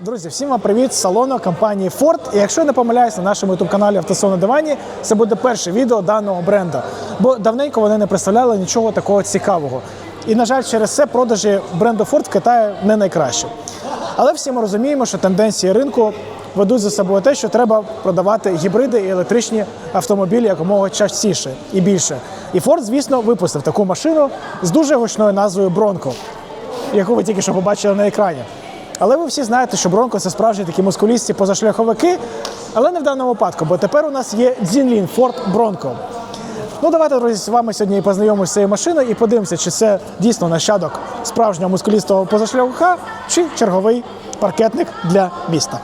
Друзі, всім вам привіт з салону компанії Ford. І якщо я не помиляюсь, на нашому youtube каналі «Автосон на дивані це буде перше відео даного бренду. Бо давненько вони не представляли нічого такого цікавого. І, на жаль, через це продажі бренду Ford в Китаї не найкращі. Але всі ми розуміємо, що тенденції ринку ведуть за собою те, що треба продавати гібриди і електричні автомобілі якомога частіше і більше. І Ford, звісно, випустив таку машину з дуже гучною назвою Bronco яку ви тільки що побачили на екрані. Але ви всі знаєте, що Бронко це справжні такі мускулісті позашляховики, але не в даному випадку, бо тепер у нас є Дзінлін Ford Bronco. Ну, давайте, друзі, з вами сьогодні познайомимося з цією машиною і подивимося, чи це дійсно нащадок справжнього мускулістого позашляховика, чи черговий паркетник для міста.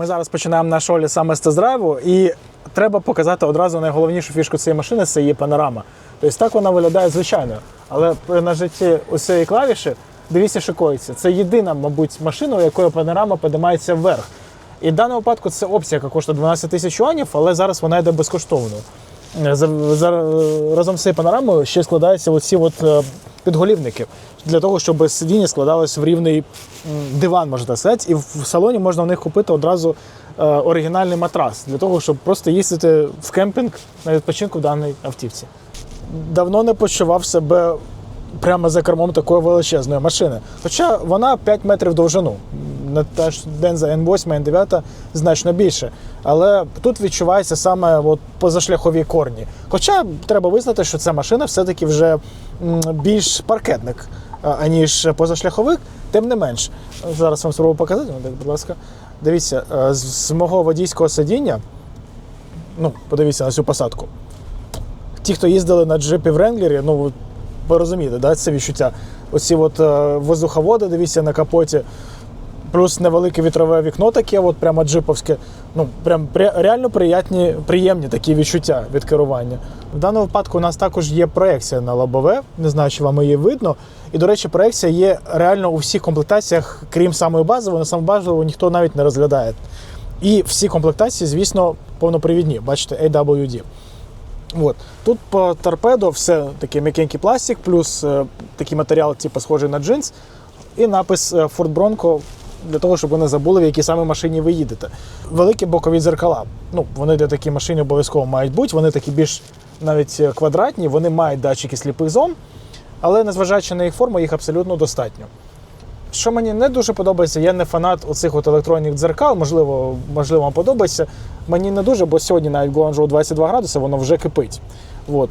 Ми зараз починаємо наш олі саме з тест-драйву, і треба показати одразу найголовнішу фішку цієї машини це її панорама. Тобто так вона виглядає звичайно. Але при нажитті ось цієї клавіші, дивіться, що коїться. Це єдина, мабуть, машина, у якої панорама піднімається вверх. І в даному випадку це опція, яка коштує 12 тисяч юанів, але зараз вона йде безкоштовно. Е, За, за, разом з цією панорамою ще складаються оці от е, підголівники для того, щоб сидіння складалось в рівний диван, можна сказати, і в салоні можна в них купити одразу е, оригінальний матрас для того, щоб просто їздити в кемпінг на відпочинку в даній автівці. Давно не почував себе прямо за кермом такої величезної машини. Хоча вона 5 метрів довжину. Не та ж Денза N8, N9 значно більше. Але тут відчувається саме от позашляхові корні. Хоча треба визнати, що ця машина все-таки вже більш паркетник, аніж позашляховик, тим не менш. Зараз вам спробую показати, будь ласка. Дивіться, е, з мого водійського сидіння, ну, подивіться на цю посадку ті, хто їздили на джипі в Ренглері, ну ви- ви розумієте, да, це відчуття. Оці от е, воздуховоди, дивіться на капоті, плюс невелике вітрове вікно таке, от прямо джиповське. Ну, прям реально приятні, приємні такі відчуття від керування. В даному випадку у нас також є проекція на лобове, не знаю, чи вам її видно. І, до речі, проекція є реально у всіх комплектаціях, крім самої базової, на саму базову ніхто навіть не розглядає. І всі комплектації, звісно, повнопривідні, бачите, AWD. От. Тут по торпедо все таке м'якенький пластик, плюс е, такий матеріал, типу, схожий на джинс, і напис е, Ford Bronco для того, щоб ви не забули, в якій саме машині ви їдете. Великі бокові дзеркала. Ну, вони для такій машині обов'язково мають бути. Вони такі більш навіть е, квадратні, вони мають датчики сліпих зон, але незважаючи на їх форму, їх абсолютно достатньо. Що мені не дуже подобається, я не фанат оцих от електронних дзеркал, можливо, можливо, вам подобається. Мені не дуже, бо сьогодні навіть Гуанчжоу 22 градуси, воно вже кипить. От,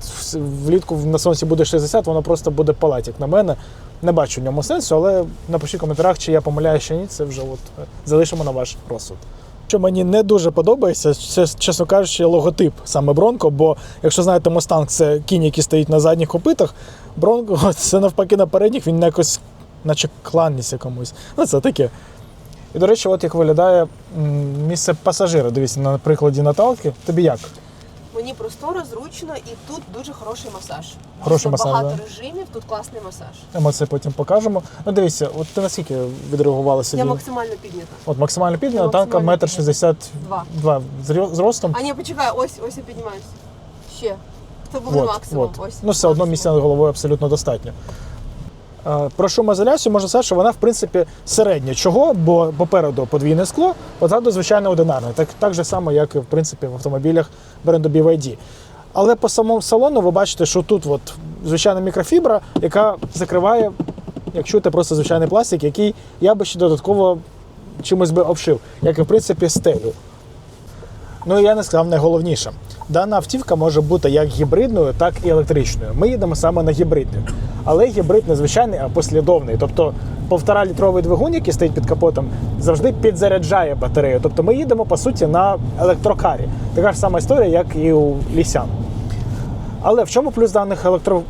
влітку на сонці буде 60, воно просто буде палати, як на мене. Не бачу в ньому сенсу, але напишіть в коментарях, чи я помиляю, чи ні, це вже от е, залишимо на ваш розсуд. Що мені не дуже подобається, це, чесно кажучи, логотип саме Бронко, бо якщо знаєте, Мустанг це кінь, який стоїть на задніх копитах, Бронко це навпаки на передніх, він якось наче кланніся комусь. Ну, це таке. І, до речі, от як виглядає місце пасажира. Дивіться, на прикладі Наталки. Тобі як? Мені просторо, зручно і тут дуже хороший масаж. Хороший масаж, Багато да? режимів, тут класний масаж. Ми це потім покажемо. Ну, дивіться, от ти наскільки відреагувала Я максимально піднята. От максимально піднята, Я танка максимально метр шістдесят Два. два зростом. А ні, почекай, ось ось я піднімаюся. Ще. Це буде От, максимум. от. Ось. Ну, все одно місця над головою абсолютно достатньо. Е, Про шумоізоляцію можна сказати, що вона, в принципі, середня. Чого? Бо попереду подвійне скло, позаду, звичайно, одинарне. Так, так же само, як в принципі в автомобілях бренду BYD. Але по самому салону ви бачите, що тут от звичайна мікрофібра, яка закриває, як чуєте, просто звичайний пластик, який я би ще додатково чимось би обшив, як і в принципі стелю. Ну і я не сказав найголовніше. Дана автівка може бути як гібридною, так і електричною. Ми їдемо саме на гібридний. Але гібрид не звичайний, а послідовний. Тобто півтора літровий двигун, який стоїть під капотом, завжди підзаряджає батарею. Тобто ми їдемо по суті на електрокарі. Така ж сама історія, як і у лісян. Але в чому плюс даних електро...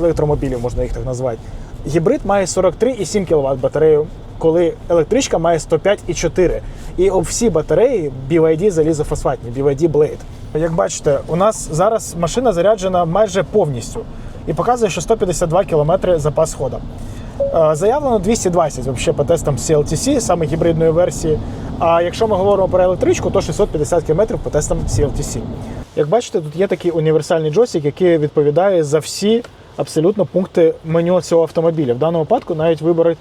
електромобілів, можна їх так назвати? Гібрид має 43,7 кВт батарею, коли електричка має 105,4. І об всі батареї BYD залізофосфатні, BYD Blade. Як бачите, у нас зараз машина заряджена майже повністю і показує, що 152 км запас хода. Е, Заявлено 220 взагалі по тестам CLTC, саме гібридної версії. А якщо ми говоримо про електричку, то 650 км по тестам CLTC. Як бачите, тут є такий універсальний джойстик, який відповідає за всі абсолютно пункти меню цього автомобіля. В даному випадку навіть е,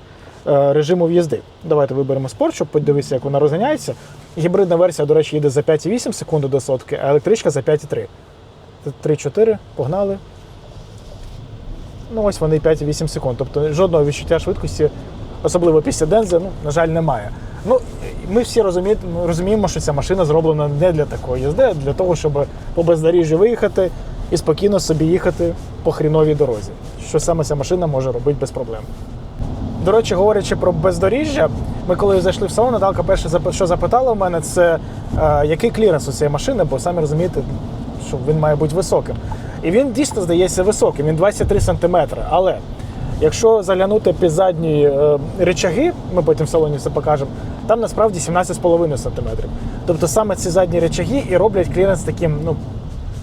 режиму в'їзди. Давайте виберемо спорт, щоб подивитися, як вона розганяється. Гібридна версія, до речі, їде за 5,8 секунди до сотки, а електричка за 5,3. 3-4, погнали. Ну, ось вони 5,8 секунд. Тобто жодного відчуття швидкості, особливо після дензи, ну, на жаль, немає. Ну, ми всі розуміємо, що ця машина зроблена не для такої їзди, а для того, щоб по бездоріжжю виїхати і спокійно собі їхати по хріновій дорозі. Що саме ця машина може робити без проблем. До речі, говорячи про бездоріжжя, ми коли зайшли в салон, Наталка перше, що запитала в мене, це е, який кліренс у цієї машини, бо самі розумієте, що він має бути високим. І він дійсно здається високим, він 23 см. Але якщо заглянути під задні е, речаги, ми потім в салоні все покажемо, там насправді 17,5 см. Тобто саме ці задні речаги і роблять кліренс таким ну,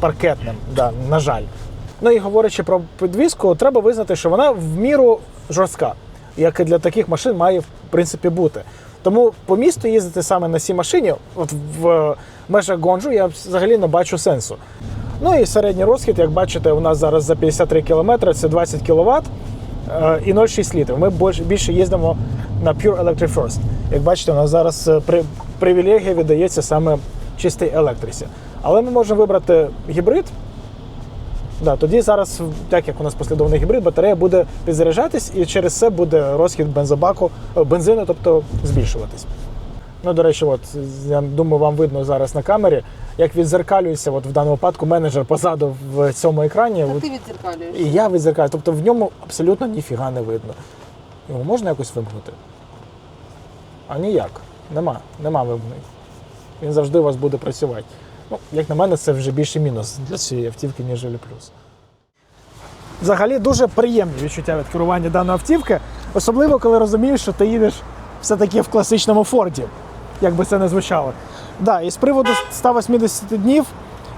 паркетним, да, на жаль. Ну і говорячи про підвіску, треба визнати, що вона в міру жорстка, як і для таких машин має в принципі бути. Тому по місту їздити саме на цій машині, от в межах Гонжу, я взагалі не бачу сенсу. Ну і середній розхід, як бачите, у нас зараз за 53 км це 20 кВт і 0,6 літрів. Ми більше- більше їздимо на Pure Electric First. Як бачите, у нас зараз е, при, привілегія віддається саме чистій електриці. Але ми можемо вибрати гібрид, Да, тоді зараз, так як у нас послідовний гібрид, батарея буде підзаряджатись і через це буде розхід бензобаку, е, бензину, тобто збільшуватись. Ну, до речі, от я думаю, вам видно зараз на камері, як відзеркалюється от в даному випадку менеджер позаду в цьому екрані. Та ти відзеркалюєш. і я відзеркалю. Тобто в ньому абсолютно ніфіга не видно. Його можна якось вимкнути? А ніяк. Нема. Нема вимкнень. Він завжди у вас буде працювати. Ну, як на мене, це вже більше мінус для цієї автівки, ніж плюс. Взагалі дуже приємні відчуття від керування даної автівки, особливо коли розумієш, що ти їдеш все-таки в класичному Форді, як би це не звучало. Да, і з приводу 180 днів,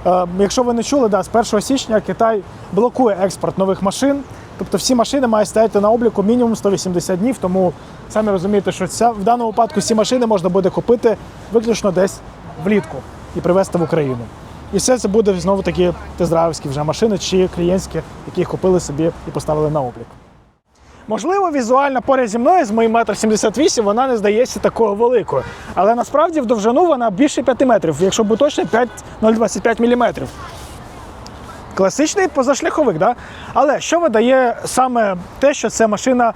е, якщо ви не чули, да, з 1 січня Китай блокує експорт нових машин. Тобто всі машини мають стояти на обліку мінімум 180 днів, тому самі розумієте, що ця, в даному випадку ці машини можна буде купити виключно десь влітку і привезти в Україну. І все це буде знову такі тездравівські вже машини чи клієнтські, які купили собі і поставили на облік. Можливо, візуально поряд зі мною з моїм метр 78 вона не здається такою великою. Але насправді в довжину вона більше 5 метрів, якщо бути точно 5,025 мм. Класичний позашляховик, да? але що видає саме те, що це машина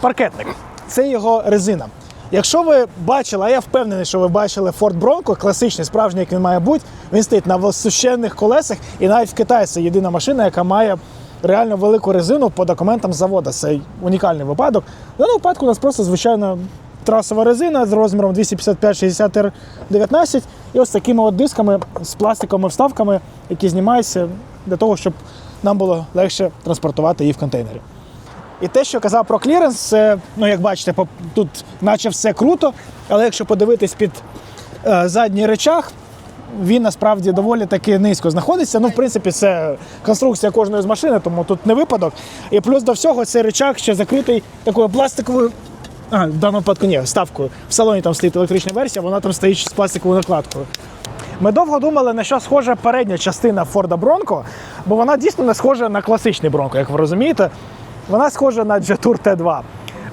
паркетник? Це його резина. Якщо ви бачили, а я впевнений, що ви бачили Ford Bronco, класичний, справжній, як він має бути, він стоїть на височенних колесах, і навіть в Китаї це єдина машина, яка має реально велику резину по документам заводу. Це унікальний випадок. В даному випадку у нас просто звичайна трасова резина з розміром 255-60 19 і ось такими от дисками з пластиковими вставками, які знімаються для того, щоб нам було легше транспортувати її в контейнері. І те, що казав про кліренс, ну як бачите, тут наче все круто, але якщо подивитись під е, задній речах, він насправді доволі таки низько знаходиться. Ну, в принципі, це конструкція кожної з машини, тому тут не випадок. І плюс до всього цей речах ще закритий такою пластиковою. А, в даному випадку ні, вставкою. В салоні там стоїть електрична версія, вона там стоїть з пластиковою накладкою. Ми довго думали, на що схожа передня частина Форда Бронко, бо вона дійсно не схожа на класичний Бронко, як ви розумієте. Вона схожа на Jetour T2.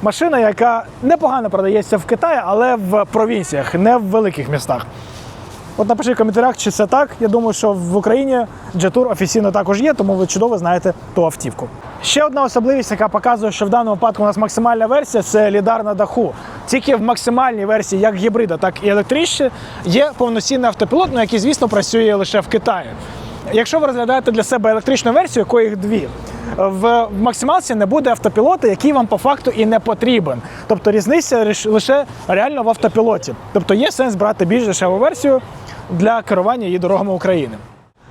Машина, яка непогано продається в Китаї, але в провінціях, не в великих містах. От напишіть в коментарях, чи це так. Я думаю, що в Україні Jetour офіційно також є, тому ви чудово знаєте ту автівку. Ще одна особливість, яка показує, що в даному випадку у нас максимальна версія це лідар на даху. Тільки в максимальній версії, як гібрида, так і електричні, є повноцінний автопілот, ну, який, звісно, працює лише в Китаї. Якщо ви розглядаєте для себе електричну версію, якої їх дві, в максималці не буде автопілота, який вам по факту і не потрібен. Тобто різниця лише реально в автопілоті. Тобто є сенс брати більш дешеву версію для керування її дорогами України.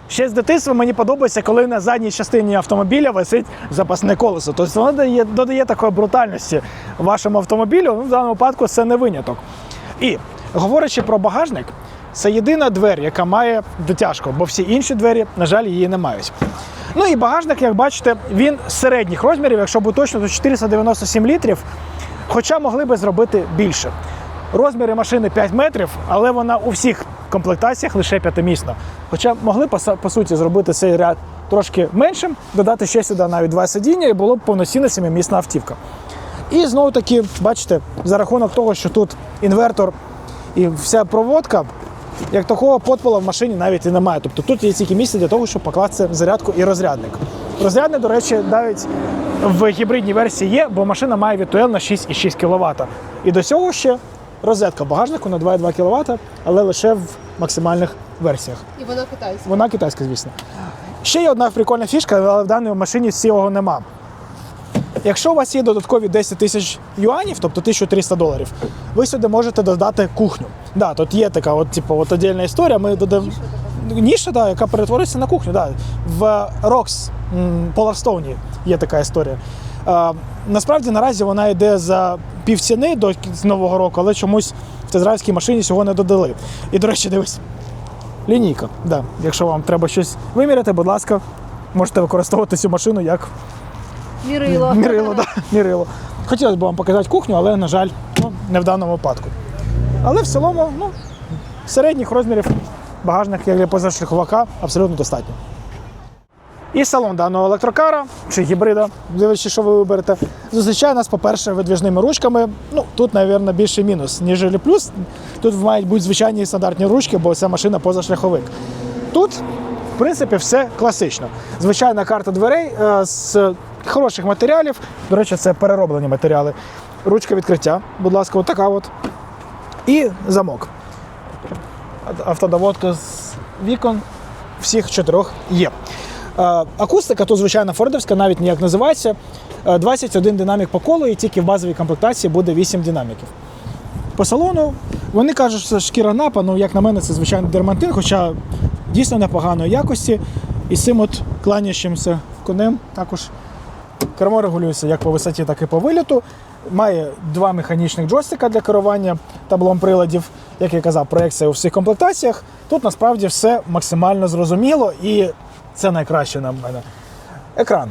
Ще з дитинства мені подобається, коли на задній частині автомобіля висить запасне колесо. Тобто воно додає, додає такої брутальності вашому автомобілю. Ну, в даному випадку це не виняток. І говорячи про багажник, це єдина двері, яка має дотяжку, бо всі інші двері, на жаль, її не мають. Ну і багажник, як бачите, він середніх розмірів, якщо бути точно, то 497 літрів, хоча могли би зробити більше. Розміри машини 5 метрів, але вона у всіх комплектаціях лише п'ятимісна. Хоча могли по, суті зробити цей ряд трошки меншим, додати ще сюди навіть два сидіння і було б повноцінна семимісна автівка. І знову таки, бачите, за рахунок того, що тут інвертор і вся проводка, як такого подпола в машині навіть і немає. Тобто тут є тільки місце для того, щоб покласти зарядку і розрядник. Розрядник, до речі, навіть в гібридній версії є, бо машина має на 6,6 кВт. І до цього ще розетка в багажнику на 2,2 кВт, але лише в максимальних версіях. І вона китайська. Вона китайська, звісно. Ще є одна прикольна фішка, але в даній машині цього нема. Якщо у вас є додаткові 10 тисяч юанів, тобто 1300 доларів, ви сюди можете додати кухню. Да, тут є така от, типу, от отдільна історія. Ми додаємо ніша, да, яка перетвориться на кухню. Да. В м, Polarstone є така історія. А, насправді наразі вона йде за півціни до нового року, але чомусь в тезраївській машині цього не додали. І, до речі, дивись, лінійка. Да. Якщо вам треба щось виміряти, будь ласка, можете використовувати цю машину як Мірило. Мірило, да, мірило. Хотілося б вам показати кухню, але, на жаль, ну, не в даному випадку. Але в цілому, ну, середніх розмірів багажник, як для позашляховика, абсолютно достатньо. І салон даного електрокара чи гібрида, дивлячись, що ви виберете, зустрічає нас, по-перше, видвіжними ручками. Ну, тут, мабуть, більше мінус, ніж плюс. Тут мають бути звичайні стандартні ручки, бо це машина позашляховик. Тут, в принципі, все класично. Звичайна карта дверей е, з хороших матеріалів. До речі, це перероблені матеріали. Ручка відкриття, будь ласка, от така от. І замок. Автодоводка з вікон всіх чотирьох є. Акустика тут, звичайно, фордовська, навіть ніяк називається. Е, 21 динамік по колу, і тільки в базовій комплектації буде 8 динаміків. По салону вони кажуть, що це шкіра напа, ну як на мене, це звичайно дермантин, хоча дійсно непоганої якості. І цим от кланящимся конем також кермо регулюється як по висоті, так і по виліту. Має два механічних джойстика для керування таблом приладів. Як я казав, проекція у всіх комплектаціях. Тут насправді все максимально зрозуміло і це найкраще на мене. Екран.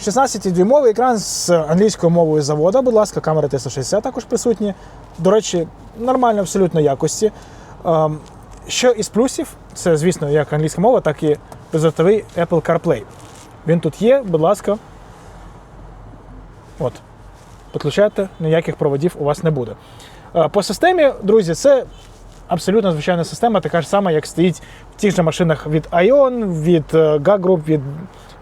16-дюймовий екран з англійською мовою завода, будь ласка, камера 360 також присутні. До речі, нормально абсолютно якості. Ем, Що із плюсів, це, звісно, як англійська мова, так і безротовий Apple CarPlay. Він тут є, будь ласка. От. Підключайте, ніяких проводів у вас не буде. Е, По системі, друзі, це абсолютно звичайна система, така ж сама, як стоїть в тих же машинах від Ion, від е, GA Group, від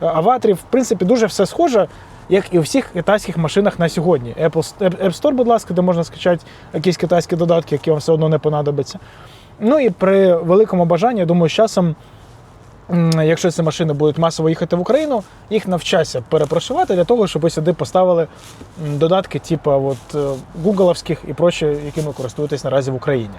е, Avatrів. В принципі, дуже все схоже, як і у всіх китайських машинах на сьогодні. Apple App Store, будь ласка, де можна скачати якісь китайські додатки, які вам все одно не понадобляться. Ну і при великому бажанні, я думаю, з часом Якщо ці машини будуть масово їхати в Україну, їх навчаться перепрошувати для того, щоб ви сюди поставили додатки, типу от, е, гугловських і прочі, якими користуєтесь наразі в Україні.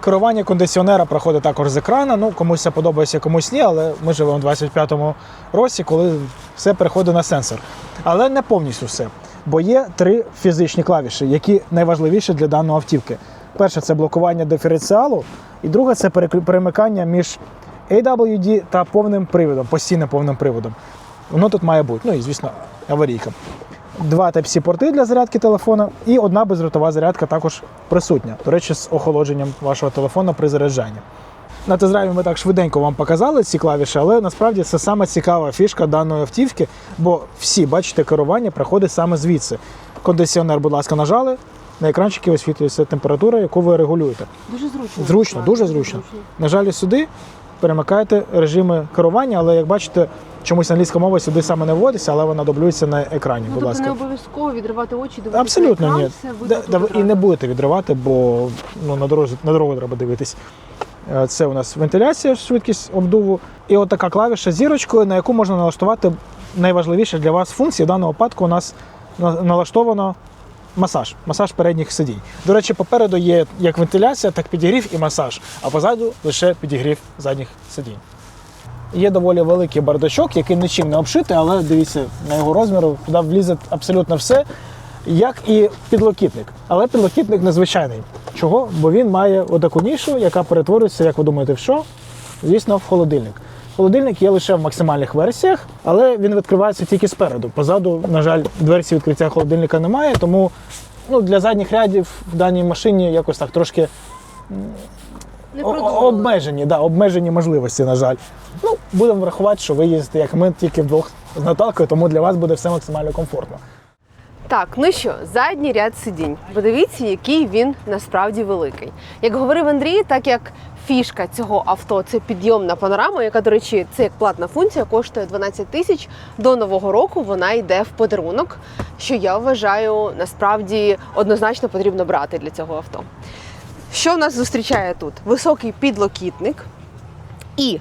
Керування кондиціонера проходить також з екрана. Ну, комусь це подобається, комусь ні, але ми живемо в 25-му році, коли все переходить на сенсор. Але не повністю все. Бо є три фізичні клавіші, які найважливіші для даної автівки. Перше це блокування диференціалу, і друге це перемикання між AWD та повним приводом, постійним повним приводом. Воно тут має бути. Ну і звісно, аварійка. Два Type-C порти для зарядки телефона і одна бездротова зарядка також присутня. До речі, з охолодженням вашого телефона при заряджанні. На тест-драйві ми так швиденько вам показали ці клавіші, але насправді це саме цікава фішка даної автівки, бо всі, бачите, керування проходить саме звідси. Кондиціонер, будь ласка, нажали, на екранчикі висвітлюється температура, яку ви регулюєте. Дуже зручно. Зручно, Так, дуже зручно. Нажали сюди, перемикаєте режими керування, але як бачите, чомусь англійська мова сюди саме не вводиться, але вона дублюється на екрані. Ну, будь тобто ласка. не обов'язково відривати очі, дивитися Абсолютно на ні. все видно Да- тут да ви і одразу. не будете відривати, бо ну, на, дорозі, на дорогу треба дивитись. Е, Це у нас вентиляція, швидкість обдуву. І от така клавіша з зірочкою, на яку можна налаштувати найважливіше для вас функції. В даному випадку у нас на- налаштовано масаж, масаж передніх сидінь. До речі, попереду є як вентиляція, так підігрів і масаж, а позаду лише підігрів задніх сидінь. Є доволі великий бардачок, який нічим не обшитий, але дивіться на його розміру, туди влізе абсолютно все, як і підлокітник. Але підлокітник незвичайний. Чого? Бо він має отаку нішу, яка перетворюється, як ви думаєте, в що? Звісно, в холодильник. Холодильник є лише в максимальних версіях, але він відкривається тільки спереду. Позаду, на жаль, версії відкриття холодильника немає, тому ну, для задніх рядів в даній машині якось так трошки Не обмежені, да, обмежені можливості, на жаль. Ну, будемо врахувати, що ви їздите як ми тільки вдвох з Наталкою, тому для вас буде все максимально комфортно. Так, ну що, задній ряд сидінь. Подивіться, який він насправді великий. Як говорив Андрій, так як фішка цього авто це підйомна панорама, яка, до речі, це як платна функція, коштує 12 тисяч. До нового року вона йде в подарунок, що я вважаю насправді однозначно потрібно брати для цього авто. Що нас зустрічає тут? Високий підлокітник і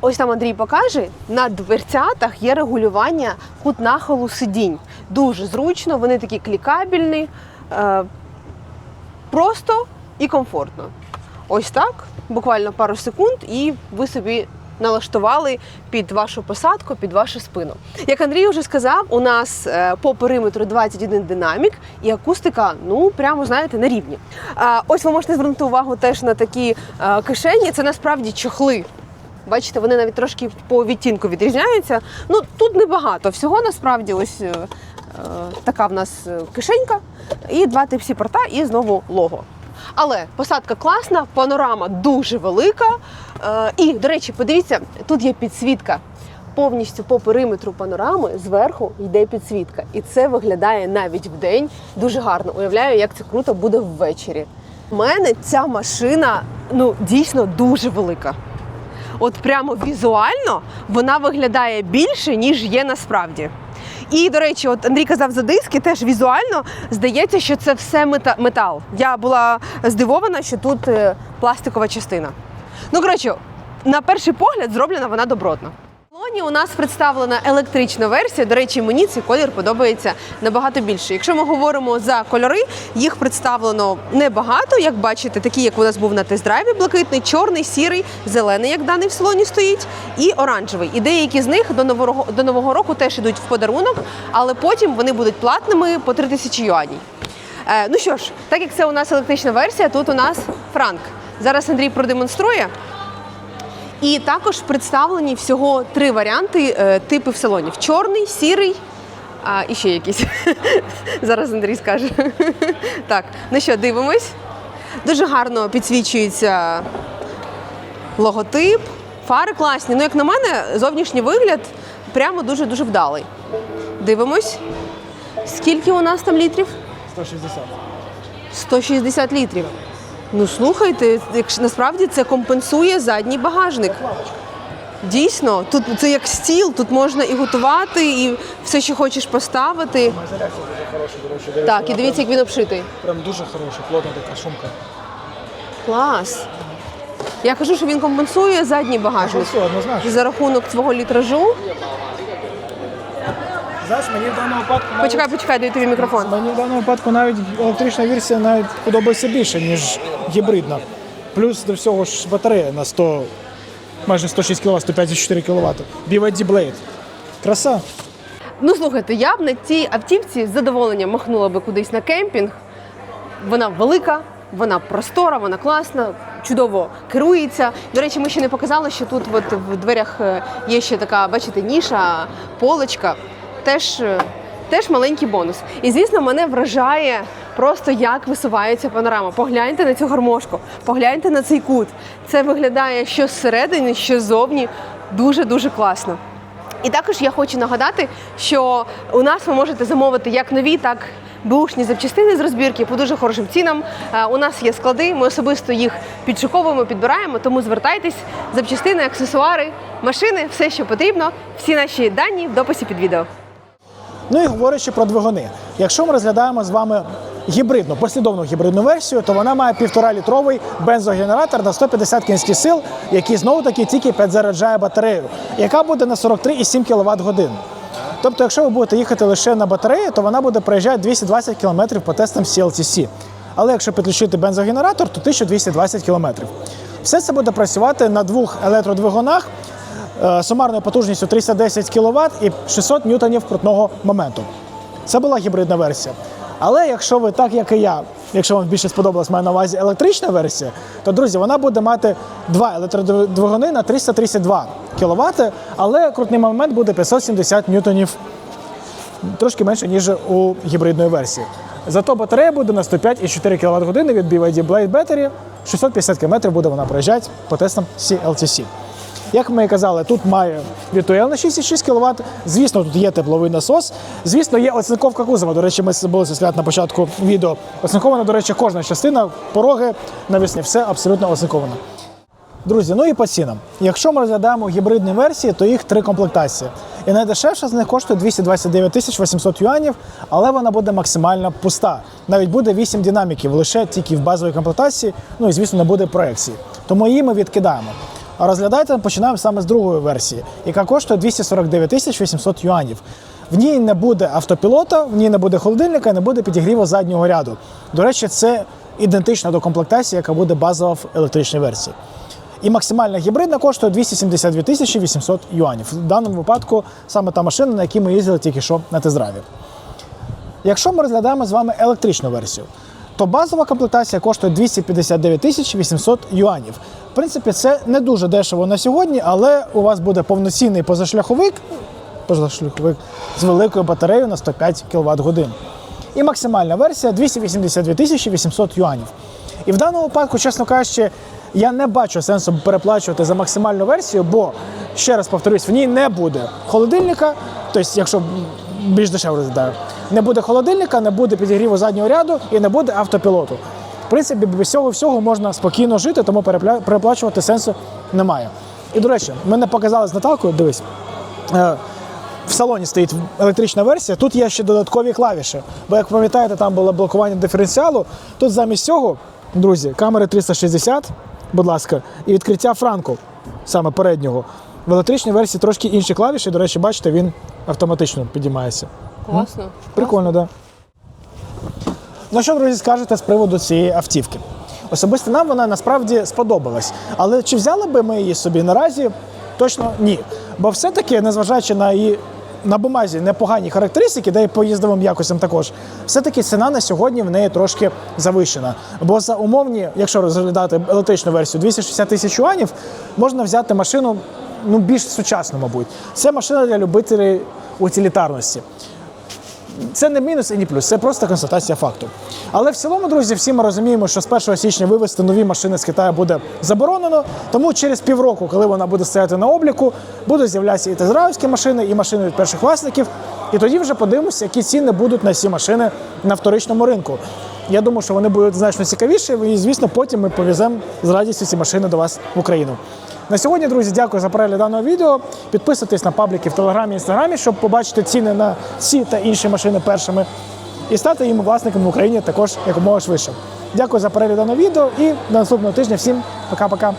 Ось там Андрій покаже, на дверцятах є регулювання кут нахилу сидінь. Дуже зручно, вони такі клікабельні, е, просто і комфортно. Ось так, буквально пару секунд, і ви собі налаштували під вашу посадку, під вашу спину. Як Андрій вже сказав, у нас е, по периметру 21 динамік і акустика, ну прямо знаєте, на рівні. Ось ви можете звернути увагу теж на такі е, кишені. Це насправді чохли. Бачите, вони навіть трошки по відтінку відрізняються. Ну тут небагато. Всього насправді ось е, така в нас кишенька, і два типсі порта, і знову лого. Але посадка класна, панорама дуже велика. Е, і, до речі, подивіться, тут є підсвітка. Повністю по периметру панорами зверху йде підсвітка. І це виглядає навіть в день дуже гарно. Уявляю, як це круто буде ввечері. У мене ця машина ну дійсно дуже велика. От прямо візуально вона виглядає більше, ніж є насправді. І, до речі, от Андрій казав за диски, теж візуально здається, що це все мета- метал. Я була здивована, що тут е, пластикова частина. Ну, коротше, на перший погляд зроблена вона добротно. Салоні у нас представлена електрична версія. До речі, мені цей колір подобається набагато більше. Якщо ми говоримо за кольори, їх представлено небагато. Як бачите, такі, як у нас був на тест-драйві, блакитний, чорний, сірий, зелений, як даний в салоні стоїть, і оранжевий. І деякі з них до нового до нового року теж ідуть в подарунок, але потім вони будуть платними по 3 тисячі юанів. Е, ну що ж, так як це у нас електрична версія, тут у нас франк. Зараз Андрій продемонструє. І також представлені всього три варіанти е, типи в чорний, сірий. А, і ще якісь. Зараз Андрій скаже. так, ну що, дивимось. Дуже гарно підсвічується логотип, фари класні. Ну, як на мене, зовнішній вигляд прямо дуже-дуже вдалий. Дивимось. Скільки у нас там літрів? 160. 160 літрів. Ну слухайте, якщо насправді це компенсує задній багажник. Дійсно, тут це як стіл, тут можна і готувати, і все, що хочеш поставити. Так, і дивіться, як він обшитий. Прям дуже хороша, плотна така шумка. Клас. Я кажу, що він компенсує задній багажник. Все, однозначно. За рахунок свого літражу. Знаєш, мені в даному випадку навіть, Почекай, почекай, даю тобі мікрофон. мені в даному випадку навіть електрична версія навіть подобається більше, ніж гібридна. Плюс до всього ж батарея на 100, майже 106 кВт, 154 кВт. BYD Blade. Краса. Ну слухайте, я б на цій автівці з задоволенням махнула би кудись на кемпінг. Вона велика, вона простора, вона класна, чудово керується. До речі, ми ще не показали, що тут от в дверях е, є ще така, бачите, ніша, полочка. Теж, теж маленький бонус. І звісно, мене вражає просто як висувається панорама. Погляньте на цю гармошку, погляньте на цей кут. Це виглядає що зсередини, що ззовні. Дуже дуже класно. І також я хочу нагадати, що у нас ви можете замовити як нові, так бушні запчастини з розбірки по дуже хорошим цінам. Е, У нас є склади, ми особисто їх підшуковуємо, підбираємо, тому звертайтесь, запчастини, аксесуари, машини, все, що потрібно. Всі наші дані в дописі під відео. Ну і говорячи про двигуни, якщо ми розглядаємо з вами гібридну, послідовну гібридну версію, то вона має 1,5 літровий бензогенератор на 150 кінських сил, який знову таки тільки підзаряджає батарею, яка буде на 43,7 кВт годин. Тобто, якщо ви будете їхати лише на батареї, то вона буде проїжджати 220 км по тестам CLTC. Але якщо підключити бензогенератор, то 1220 км. Все це буде працювати на двох електродвигунах сумарною потужністю 310 кВт і 600 ньютонів крутного моменту. Це була гібридна версія. Але якщо ви так, як і я, якщо вам більше сподобалась маю на увазі електрична версія, то друзі, вона буде мати два електродвигуни на 332 кВт, але крутний момент буде 570 ньютонів трошки менше, ніж у гібридної версії. Зато батарея буде на 105,4 кВт години від BYD Blade Battery. 650 км буде вона проїжджати по тестам CLTC. Як ми і казали, тут має Vituel на 6,6 кВт. Звісно, тут є тепловий насос. Звісно, є оцинковка кузова. До речі, ми були сказати на початку відео. Оцинкована, до речі, кожна частина, пороги, навісні, все абсолютно оцинковано. Друзі, ну і по цінам. Якщо ми розглядаємо гібридні версії, то їх три комплектації. І найдешевша з них коштує 229 тисяч 800 юанів, але вона буде максимально пуста. Навіть буде 8 динаміків лише тільки в базовій комплектації. Ну і звісно, не буде проекції. Тому її ми відкидаємо. А розглядайте починаємо саме з другої версії, яка коштує 249 тисяч 800 юанів. В ній не буде автопілота, в ній не буде холодильника, не буде підігріву заднього ряду. До речі, це ідентично до комплектації, яка буде базова в електричній версії. І максимальна гібридна коштує 272 тисячі 800 юанів. В даному випадку саме та машина, на якій ми їздили тільки що на тест-драйві. Якщо ми розглядаємо з вами електричну версію, то базова комплектація коштує 259 тисяч 800 юанів. В принципі, це не дуже дешево на сьогодні, але у вас буде повноцінний позашляховик, позашляховик з великою батареєю на 105 кВт годин. І максимальна версія 282 тисячі 800 юанів. І в даному випадку, чесно кажучи, я не бачу сенсу переплачувати за максимальну версію, бо ще раз повторюсь, в ній не буде холодильника, тобто, якщо більш дешево розглядаю, не буде холодильника, не буде підігріву заднього ряду і не буде автопілоту. В принципі, без цього всього можна спокійно жити, тому переплачувати сенсу немає. І до речі, ми не показали з Наталкою, дивись. е, в салоні стоїть електрична версія. Тут є ще додаткові клавіші. Бо, як пам'ятаєте, там було блокування диференціалу. Тут замість цього, друзі, камери 360, будь ласка, і відкриття франку, саме переднього. В електричній версії трошки інші клавіші. До речі, бачите, він автоматично підіймається. Класно. Прикольно, так. Да. Ну що, друзі, скажете з приводу цієї автівки? Особисто нам вона насправді сподобалась. Але чи взяли би ми її собі наразі? Точно ні. Бо все-таки, незважаючи на її на бумазі непогані характеристики, де і по їздовим якостям також, все-таки ціна на сьогодні в неї трошки завищена. Бо за умовні, якщо розглядати електричну версію, 260 тисяч юанів, можна взяти машину ну, більш сучасну, мабуть. Це машина для любителів утилітарності. Це не мінус і не плюс, це просто констатація факту. Але в цілому, друзі, всі ми розуміємо, що з 1 січня вивезти нові машини з Китаю буде заборонено. Тому через півроку, коли вона буде стояти на обліку, будуть з'являтися і тезраївські машини, і машини від перших власників. І тоді вже подивимося, які ціни будуть на ці машини на вторичному ринку. Я думаю, що вони будуть значно цікавіші, і звісно, потім ми повеземо з радістю ці машини до вас в Україну. На сьогодні, друзі, дякую за перегляд даного відео. Підписуйтесь на пабліки в Телеграмі Інстаграмі, щоб побачити ціни на ці та інші машини першими. І стати їм власником в Україні також якомога швидше. Дякую за перегляд даного відео і до наступного тижня. Всім пока-пока.